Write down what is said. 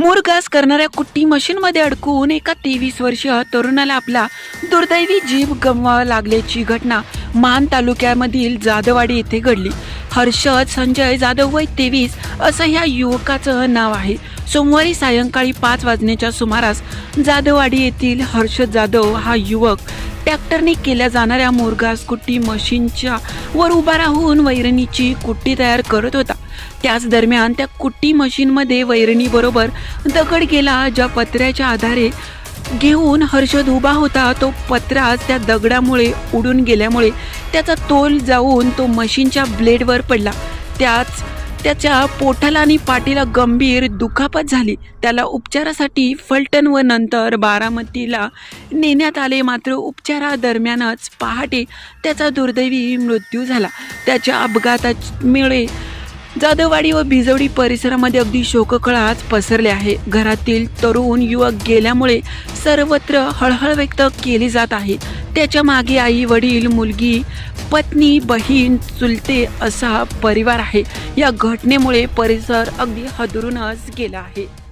मुरगास करणाऱ्या कुट्टी मशीनमध्ये अडकून एका तेवीस वर्षीय तरुणाला आपला दुर्दैवी जीव गमवावा लागल्याची घटना मान तालुक्यामधील जाधववाडी येथे घडली. हर्षद संजय जाधव वय तेवीस असं ह्या युवकाचं नाव आहे. सोमवारी सायंकाळी पाच वाजण्याच्या सुमारास जाधववाडी येथील हर्षद जाधव हा युवक ट्रॅक्टरने केल्या जाणाऱ्या मोरगास कुट्टी मशीनच्या वर उभा राहून वैरणीची कुट्टी तयार करत होता. त्याच दरम्यान त्या कुट्टी मशीनमध्ये वैरणीबरोबर दगड गेला ज्या पत्र्याच्या आधारे घेऊन हर्षद उभा होता. तो पत्राच त्या दगडामुळे उडून गेल्यामुळे त्याचा तोल जाऊन तो मशीनच्या ब्लेडवर पडला. त्याच त्याच्या पोटाला आणि पाठीला गंभीर दुखापत झाली. त्याला उपचारासाठी फलटण व नंतर बारामतीला नेण्यात आले. मात्र उपचारादरम्यानच पहाटे त्याचा दुर्दैवी मृत्यू झाला. त्याच्या अपघातामुळे जाधववाडी व भिजवडी परिसरामध्ये अगदी शोककळाच पसरले आहे. घरातील तरुण युवक गेल्यामुळे सर्वत्र हळहळ व्यक्त केली जात आहे. त्याच्यामागे आई वडील मुलगी पत्नी बहीण चुलते असा परिवार आहे. या घटनेमुळे परिसर अगदी हदरूनच गेला आहे.